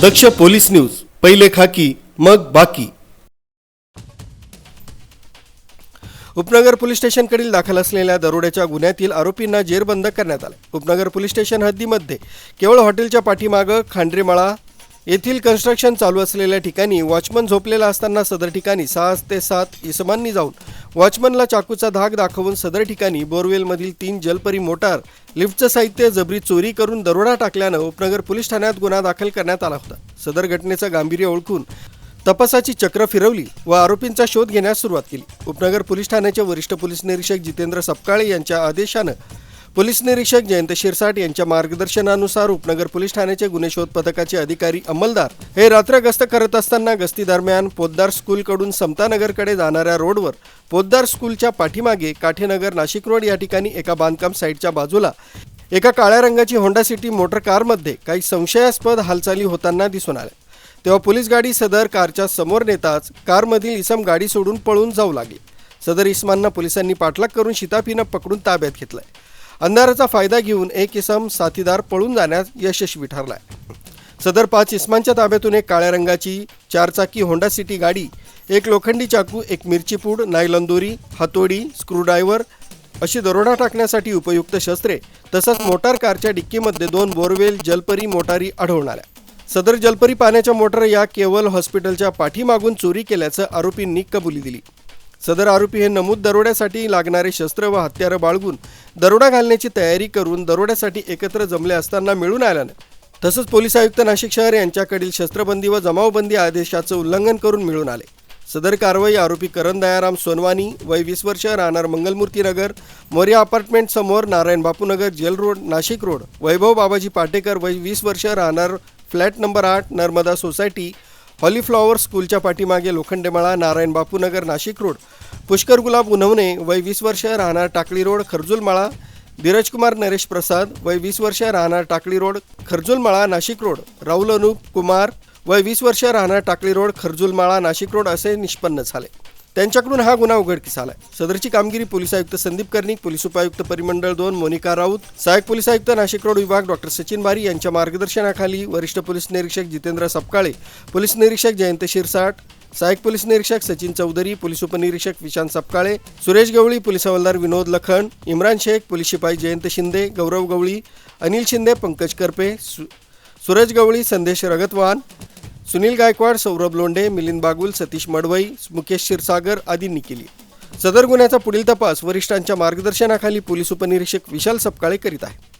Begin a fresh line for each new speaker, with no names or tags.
दक्ष police news पहिले खाकी मग बाकी. उपनगर पोलीस स्टेशनकडील दाखल असलेल्या दरोड्याच्या गुन्ह्यातील आरोपींना जेरबंद करण्यात आले. उपनगर पोलीस स्टेशन हद्दीमध्ये केवळ हॉटेलच्या पाठीमागं खांडरेमाळा येथील कन्स्ट्रक्शन चालू असलेल्या ठिकाणी वॉचमन झोपलेला असताना सदर ठिकाणी सहा ते सात इसमांनी जाऊन वॉचमनला चाकूचा धाक दाखवून सदर ठिकाणी बोरवेलमधील तीन जलपरी मोटार लिफ्टचं साहित्य जबरी चोरी करून दरोडा टाकल्यानं उपनगर पोलीस ठाण्यात गुन्हा दाखल करण्यात आला होता. सदर घटनेचं गांभीर्य ओळखून तपासाची चक्र फिरवली व आरोपींचा शोध घेण्यास सुरुवात केली. उपनगर पोलीस ठाण्याचे वरिष्ठ पोलीस निरीक्षक जितेंद्र सपकाळे यांच्या आदेशानं पोलीस निरीक्षक जयंत शिरसाट यांच्या मार्गदर्शनानुसार उपनगर पोलीस ठाण्याचे गुन्हे शोध पथकाचे अधिकारी अंमलदार हे रात्र गस्त करत असताना गस्ती दरम्यान पोद्दार स्कूलकडून समतानगरकडे जाणाऱ्या रोडवर पोद्दार स्कूलच्या पाठीमागे काठेनगर नाशिक रोड या ठिकाणी एका बांधकाम साईटच्या बाजूला एका काळ्या रंगाची होंडा सिटी मोटर कारमध्ये काही संशयास्पद हालचाली होताना दिसून आल्या. तेव्हा पोलीस गाडी सदर कारच्या समोर नेताच कारमधील इसम गाडी सोडून पळून जाऊ लागली. सदर इसमांना पोलिसांनी पाठलाग करून शिताफीनं पकडून ताब्यात घेतलंय. अंधाराचा फायदा घेऊन एक इसम साथीदार पळून जाण्यास यशस्वी ठरलाय. सदर पाच इस्मांच्या ताब्यातून एक काळ्या रंगाची चारचाकी होंडा सिटी गाडी एक लोखंडी चाकू एक मिरची पूड दोरी हातोडी स्क्रूड्रायव्हर अशी दरोडा टाकण्यासाठी उपयुक्त शस्त्रे तसंच मोटार कारच्या डिक्कीमध्ये दोन बोरवेल जलपरी मोटारी आढळून आल्या. सदर जलपरी पाण्याच्या मोटर या केवल हॉस्पिटलच्या पाठीमागून चोरी केल्याचं आरोपींनी कबुली दिली. सदर आरोपी हे नमूद दरोड्यासाठी लागणारे शस्त्र व हत्यारं बाळगून दरोडा घालण्याची तयारी करून दरोड्यासाठी एकत्र जमले असताना मिळून आल्यानं तसंच पोलीस आयुक्त नाशिक शहर यांच्याकडील शस्त्रबंदी व जमावबंदी आदेशाचं उल्लंघन करून मिळून आले. सदर कारवाई आरोपी करण दयाराम सोनवानी वय वीस वर्ष राहणार मंगलमूर्ती नगर मोर्या अपार्टमेंट समोर Narayan Bapunagar jail road Nashik road. Vaibhav Babaji Patekar वय वीस वर्ष राहणार फ्लॅट नंबर आठ नर्मदा सोसायटी हॉलीफ्लॉवर स्कूलच्या पाठीमागे लोखंडेमाळा नारायण बापूनगर नाशिक रोड. पुष्कर गुलाब उन्हवणे वय वीस वर्ष राहणार टाकळी रोड खर्जुलमाळा धीरजकुमार नरेश प्रसाद वय वीस वर्ष राहणार टाकळी रोड खर्जुलमाळा नाशिक रोड. राहुल अनुप कुमार वय वीस वर्ष राहणार टाकळी रोड खर्जुलमाळा नाशिक रोड असे निष्पन्न झाले. त्यांच्याकडून हा गुन्हा उघडकीस आलाय सदरची कामगिरी पोलीस आयुक्त संदीप कर्णिक पोलीस उपायुक्त परिमंडळ दोन मोनिका राऊत सहाय्यक पोलीस आयुक्त नाशिक रोड विभाग डॉक्टर सचिन बारी यांच्या मार्गदर्शनाखाली वरिष्ठ पोलीस निरीक्षक जितेंद्र सपकाळे पोलीस निरीक्षक जयंत शिरसाट सहाय्यक पोलीस निरीक्षक सचिन चौधरी पोलीस उपनिरीक्षक विशांत सपकाळे सुरेश गवळी पोलीस हवालदार विनोद लखन इम्रान शेख पोलीस शिपाई जयंत शिंदे गौरव गवळी अनिल शिंदे पंकज करपे सु सूरज गवळी संदेश रगतवान सुनील गायकवाड सौरभ लोंढे मिलिंद बागुल सतीश मडवई मुकेश क्षीरसागर आदींनी केली सदर गुन्ह्याचा पुढील तपास वरिष्ठांच्या मार्गदर्शनाखाली पोलीस उपनिरीक्षक विशाल सपकाळे करीत आहे